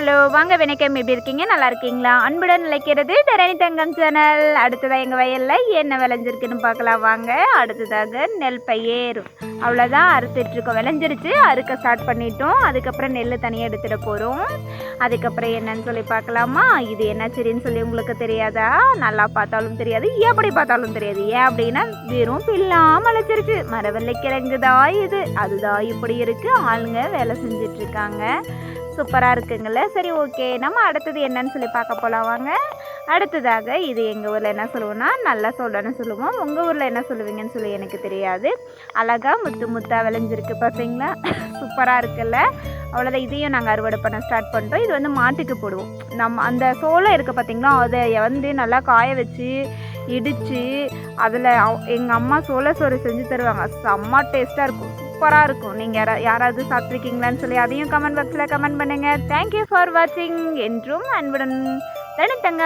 Hello வாங்க வணக்கம் எப்படி இருக்கீங்க? நல்லா இருக்கீங்களா? அன்புடன் நிலைக்கிறது தரணி தங்கம் சேனல். அடுத்ததாக எங்கள் வயலில் என்ன விளைஞ்சிருக்குன்னு பார்க்கலாம். வாங்க அடுத்ததாக நெல் பயிர் அவ்வளோதான் அறுத்துட்ருக்கோம் விளைஞ்சிருச்சு. அறுக்க ஸ்டார்ட் பண்ணிட்டோம். அதுக்கப்புறம் நெல் தனியாக எடுத்துகிட்டு போகிறோம் அதுக்கப்புறம் என்னன்னு சொல்லி பார்க்கலாமா? இது என்ன சரின்னு சொல்லி உங்களுக்கு தெரியாதா? நல்லா பார்த்தாலும் தெரியாது. எப்படி பார்த்தாலும் தெரியாது. ஏன் அப்படின்னா வெறும் பில்லாம் முளைச்சிருச்சு மரவள்ளி கிழங்கு தான் இது. அதுதான் இப்படி இருக்குது ஆளுங்க வேலை செஞ்சிட்ருக்காங்க சூப்பராக இருக்குங்கள சரி ஓகே. நம்ம அடுத்தது என்னன்னு சொல்லி பார்க்க போகலாம் வாங்க. அடுத்ததாக இது எங்கள் ஊரில் என்ன சொல்லுவோம்னா நல்லா சொல்லணும்னு சொல்லுவோம். உங்கள் ஊரில் என்ன சொல்லுவீங்கன்னு சொல்லி எனக்கு தெரியாது. அழகாக முத்து முத்தாக விளைஞ்சிருக்கு பார்த்தீங்களா? சூப்பராக இருக்குல்ல. அவ்வளோதான் இதையும் நாங்கள் அறுவடை பண்ண ஸ்டார்ட் பண்ணுறோம் இது வந்து மாட்டுக்கு போடுவோம். நம்ம அந்த சோளம் இருக்குது பார்த்திங்களா? அதை வந்து நல்லா காய வச்சு இடித்து அதில் எங்கள் அம்மா சோள சோறு செஞ்சு தருவாங்க. செம்ம டேஸ்ட்டாக இருக்கும். சூப்பராக இருக்கும். நீங்கள் யாரா யாராவது சாப்பிட்ருக்கீங்களான்னு சொல்லி அதையும் கமெண்ட் பாக்ஸில் கமெண்ட் பண்ணுங்கள் தேங்க்யூ ஃபார் வாட்சிங் என்றும் அன்புடன் தனித்தங்க